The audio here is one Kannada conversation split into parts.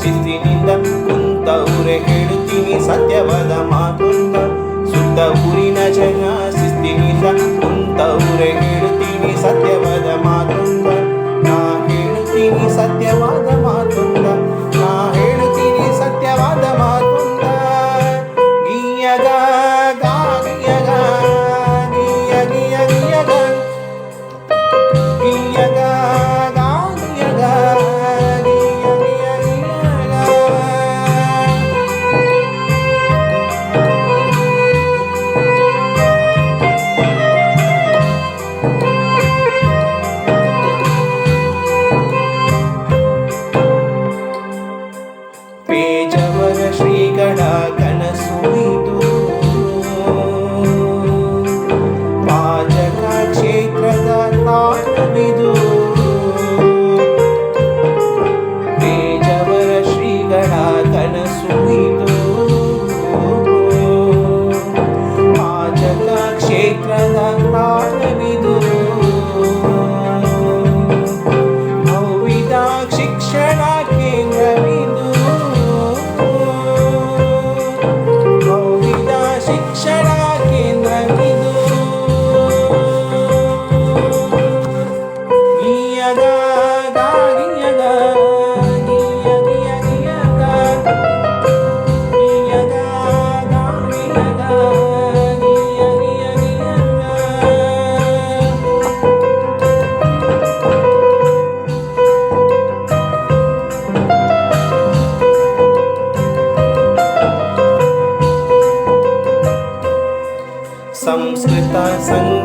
ಶಿಸ್ತಿನಿಂದ ಕುಂತ ಊರೆ ಹೇಳುತ್ತೀನಿ ಸತ್ಯವಾದ ಮಾತುಂತ ಸುತ್ತ ಊರಿನ ಜನ ಶಿಸ್ತಿನಿಂದ ಕುಂತ ಊರೆ ಹೇಳುತ್ತೀನಿ ಸತ್ಯವಾದ sleep thy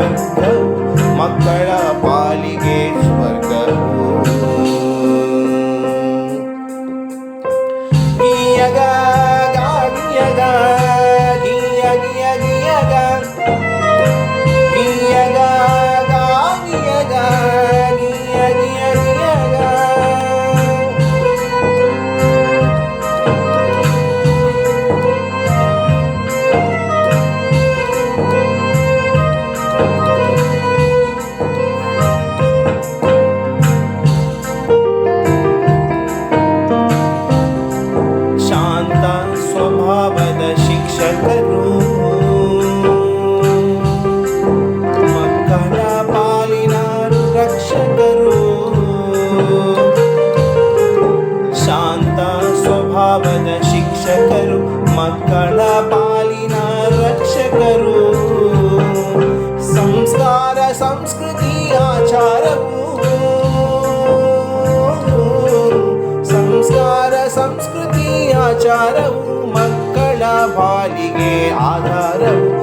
when the ಶಾಂತ ಸ್ವಭಾವದ ಶಿಕ್ಷಕರು, ಮಕ್ಕಳ ಪಾಲಿನ ರಕ್ಷಕರು. ಸಂಸ್ಕಾರ, ಸಂಸ್ಕೃತಿ, ಆಚಾರವು. ಸಂಸ್ಕಾರ, ಸಂಸ್ಕೃತಿ, ಆಚಾರವು ಮಕ್ಕಳ ಪಾಲಿಗೆ ಆಧಾರವು.